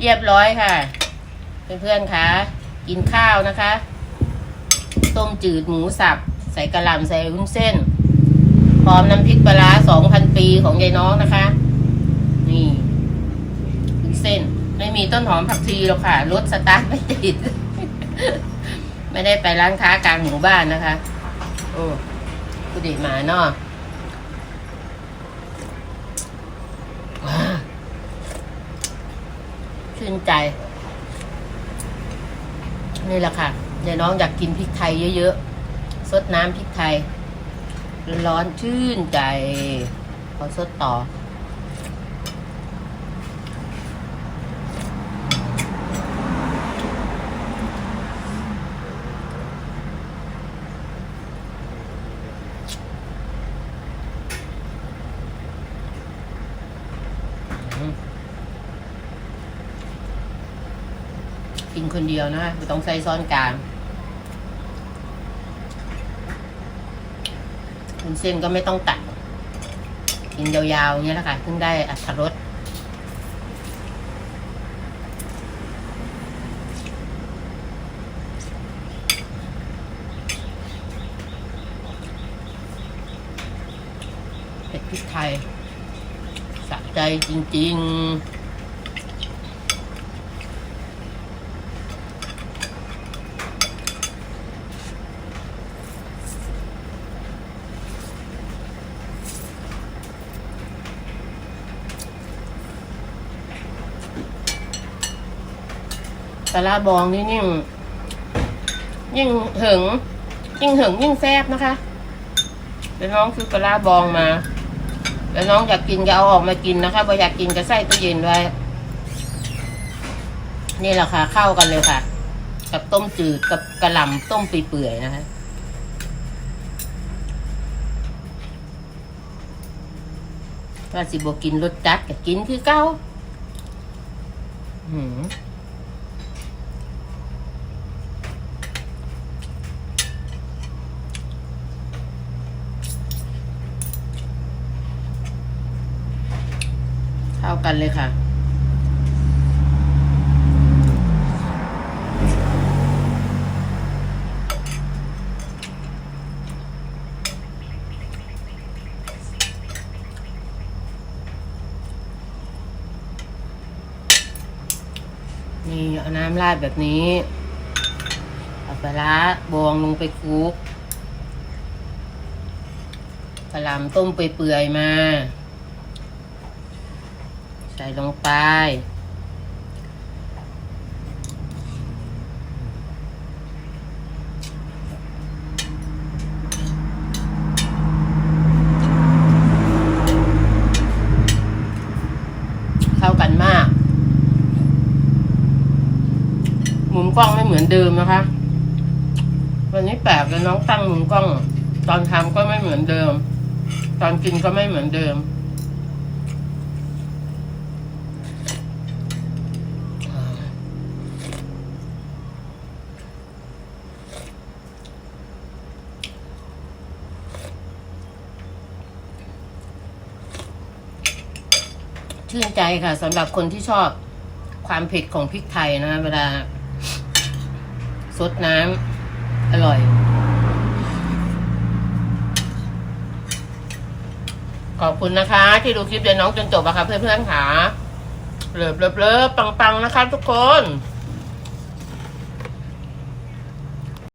เรียบร้อยค่ะ เพื่อนๆคะกินข้าวนะคะ ต้มจืดหมูสับ ใส่กระหล่ำใส่วุ้นเส้น พร้อมน้ำพริกปลาสองพันปีของยายน้องนะคะ นี่วุ้นเส้น ไม่มีต้นหอมผักชีหรอกค่ะรถสตาร์ทไม่ติด ไม่ได้ไปร้านค้ากลางหมู่บ้านนะคะ โอ้กูดีมาเนาะว้า ชื่นใจ นี่แหละค่ะเดี๋ยน้องอยากกินพริกไทยเยอะๆซดน้ำพริกไทยร้อนๆชื่นใจ ขอซดต่อ กินคนเดียวนะคะไม่ต้องใส่ซ้อนกลางคุณเส้นก็ไม่ต้องตัด กินยาวๆอย่างเงี้ยแหละค่ะเพิ่งได้อัตรสเผ็ดพริกไทยสะใจจริง ๆ ลาราบองนี่ยิ่ง ยิ่งเหิงยิ่งเหิงยิ่งแซ่บนะคะเดี๋ยวน้องซื้อปลาบองมา แล้วน้องอยากกินก็เอาออกมากินนะคะพออยากกินก็ใส่ตู้เย็นไว้ นี่แหละค่ะ เข้ากันเลยค่ะ กับต้มจืดกับกระหล่ำต้มเปื่อยๆนะคะถ้าสิบกินรสจัดก็กินคือเก้าหืม เข้ากันเลยค่ะ นี่เอาน้ำราดแบบนี้เอาปลาร้าบองลงไปคลุกกระลำต้มเปื่อยมา ใส่ลงไป เข้ากันมากหมุนกล้องไม่เหมือนเดิมนะคะ วันนี้แปลกเลยน้องตั้งหมุนกล้อง ตอนทำก็ไม่เหมือนเดิม ตอนกินก็ไม่เหมือนเดิม ชื่นใจค่ะสำหรับคนที่ชอบความเผ็ดของพริกไทยนะเวลาซดน้ำอร่อย ขอบคุณนะคะ ที่ดูคลิปเดนน้องจนจบอะค่ะเพื่อนๆค่ะเลิบเลิบเลิบปังๆ นะคะทุกคน